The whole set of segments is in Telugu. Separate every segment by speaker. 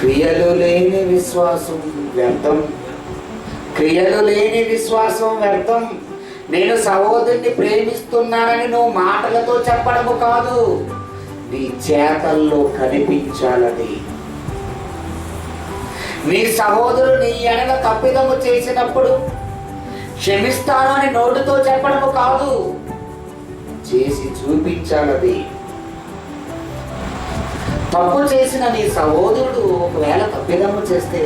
Speaker 1: క్రియలు లేని విశ్వాసం వ్యర్థం. క్రియలు లేని విశ్వాసం వ్యర్థం. నేను సహోదరుని ప్రేమిస్తున్నానని నువ్వు మాటలతో చెప్పడము కాదు. నీ చేతల్లో కనిపించాలని. నీ సహోదరు నీ ఎడల తప్పిదము చేసినప్పుడు క్షమిస్తాను అని నోటితో చెప్పడము కాదు. చేసి చూపించాలది తప్పు చేసిన నీ సహోదరుడు ఒకవేళ తప్పిదమ్ము చేస్తే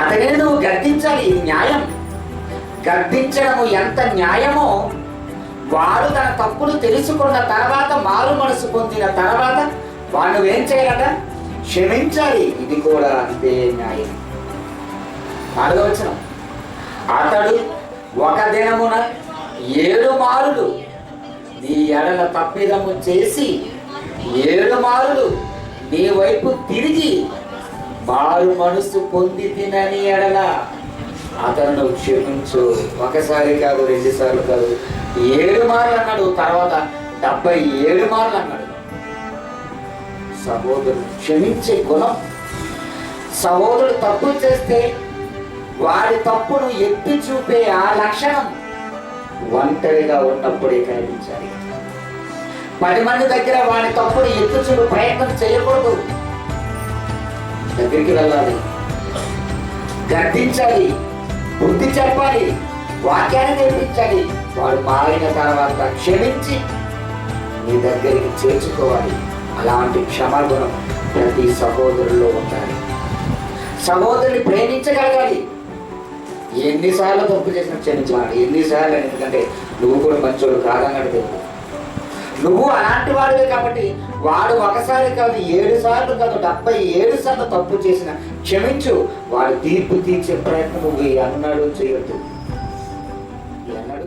Speaker 1: అతనే నువ్వు గర్దించాలి ఇది న్యాయం. గర్దించడము ఎంత న్యాయమో వాడు తన తప్పులు తెలుసుకున్న తర్వాత మారు మనసు పొందిన తర్వాత వాడు ఏం చేయాలట? క్షమించాలి. ఇది కూడా అంతే న్యాయం. నాలుగవచనం అతడు ఒక దినమున ఏడు మారులు నీ ఎడల తప్పిదము చేసి ఏడు మారులు నీ వైపు తిరిగి మారు మనసు పొంది తినని ఎడల అతను క్షమించు. ఒకసారి కాదు రెండుసార్లు కాదు. ఏడు మార్లు అన్నాడు. తర్వాత డెబ్బై ఏడు మార్లు అన్నాడు. సహోదరుడు క్షమించే గుణం. సహోదరుడు తప్పు చేస్తే వారి తప్పును ఎత్తి చూపే ఆ లక్షణం ఒంటరిగా ఉన్నప్పుడే కనిపించాలి. పది మంది దగ్గర వాడి తప్పుడు ఎత్తి చూపే ప్రయత్నం చేయకూడదు. దగ్గరికి వెళ్ళాలి. గర్దించాలి బుద్ధి చెప్పాలి. వాక్యాన్ని నేర్పించాలి. వాడు మారిన తర్వాత క్షమించి నీ దగ్గరికి చేర్చుకోవాలి. అలాంటి క్షమాగుణం ప్రతి సహోదరుల్లో ఉండాలి. సహోదరుని ప్రేమించగలగాలి. ఎన్నిసార్లు తప్పు చేసిన క్షమించాలి ఎన్నిసార్లు ఎందుకంటే నువ్వు కూడా మంచోడు కాదన్నట్టు దేవుడు. నువ్వు అలాంటి వాడివే కాబట్టి వాడు ఒకసారి కాదు ఏడు సార్లు కాదు డెబ్బై ఏడు సార్లు తప్పు చేసిన క్షమించు. వాడు తీర్పు తీర్చే ప్రయత్నం నువ్వు అన్నాడు చేయొద్దు. ఎన్నడూ